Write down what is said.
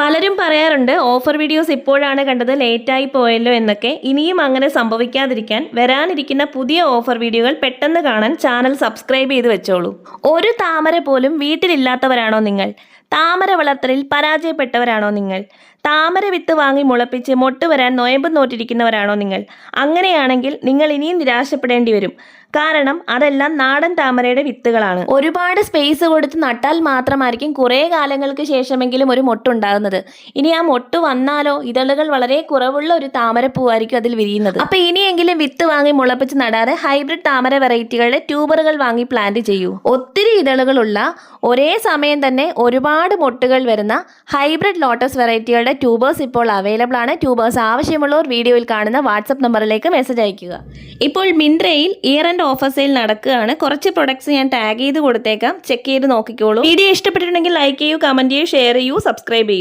പലരും പറയാറുണ്ട് offer videos ഇപ്പോഴാണ് കണ്ടത് ലേറ്റായി പോയല്ലോ എന്നൊക്കെ. ഇനിയും അങ്ങനെ സംഭവിക്കാതിരിക്കാൻ വരാനിരിക്കുന്ന പുതിയ ഓഫർ വീഡിയോകൾ പെട്ടെന്ന് കാണാൻ ചാനൽ സബ്സ്ക്രൈബ് ചെയ്ത് വെച്ചോളൂ. ഒരു താമര പോലും വീട്ടിലില്ലാത്തവരാണോ നിങ്ങൾ? താമര വളർത്തലിൽ പരാജയപ്പെട്ടവരാണോ നിങ്ങൾ? താമര വിത്ത് വാങ്ങി മുളപ്പിച്ച് മൊട്ട് വരാൻ നോയമ്പ് നോട്ടിരിക്കുന്നവരാണോ നിങ്ങൾ? അങ്ങനെയാണെങ്കിൽ നിങ്ങൾ ഇനിയും നിരാശപ്പെടേണ്ടി വരും. കാരണം അതെല്ലാം നാടൻ താമരയുടെ വിത്തുകളാണ്. ഒരുപാട് സ്പേസ് കൊടുത്ത് നട്ടാൽ മാത്രമായിരിക്കും കുറേ കാലങ്ങൾക്ക് ശേഷമെങ്കിലും ഒരു മൊട്ടുണ്ടാകുന്നത്. ഇനി ആ മൊട്ട് വന്നാലോ? ഇതളുകൾ വളരെ കുറവുള്ള ഒരു താമരപ്പൂവായിരിക്കും അതിൽ വിരിയുന്നത്. അപ്പൊ ഇനിയെങ്കിലും വിത്ത് വാങ്ങി മുളപ്പിച്ച് നടാതെ ഹൈബ്രിഡ് താമര വെറൈറ്റികളുടെ ട്യൂബറുകൾ വാങ്ങി പ്ലാന്റ് ചെയ്യൂ. ഒത്തിരി ഇതളുകളുള്ള ഒരേ സമയം തന്നെ ഒരുപാട് മൊട്ടുകൾ വരുന്ന ഹൈബ്രിഡ് ലോട്ടസ് വെറൈറ്റികളുടെ ട്യൂബേഴ്സ് ഇപ്പോൾ അവൈലബിൾ ആണ്. ട്യൂബേഴ്സ് ആവശ്യമുള്ളവർ വീഡിയോയിൽ കാണുന്ന വാട്സപ്പ് നമ്പറിലേക്ക് മെസ്സേജ് അയക്കുക ഇപ്പോൾ മിന്ത്രയിൽ ഇയർ ആൻഡ് ഓഫർ സെയിൽ നടക്കുകയാണ്. കുറച്ച് പ്രൊഡക്ട്സ് ഞാൻ ടാഗ് ചെയ്ത് കൊടുത്തേക്കാം. ചെക്ക് ചെയ്ത് നോക്കിക്കോളൂ. വീഡിയോ ഇഷ്ടപ്പെട്ടിട്ടുണ്ടെങ്കിൽ ലൈക്ക് ചെയ്യൂ കമന്റ് ചെയ്യൂ ഷെയർ ചെയ്യൂ സബ്സ്ക്രൈബ് ചെയ്യൂ.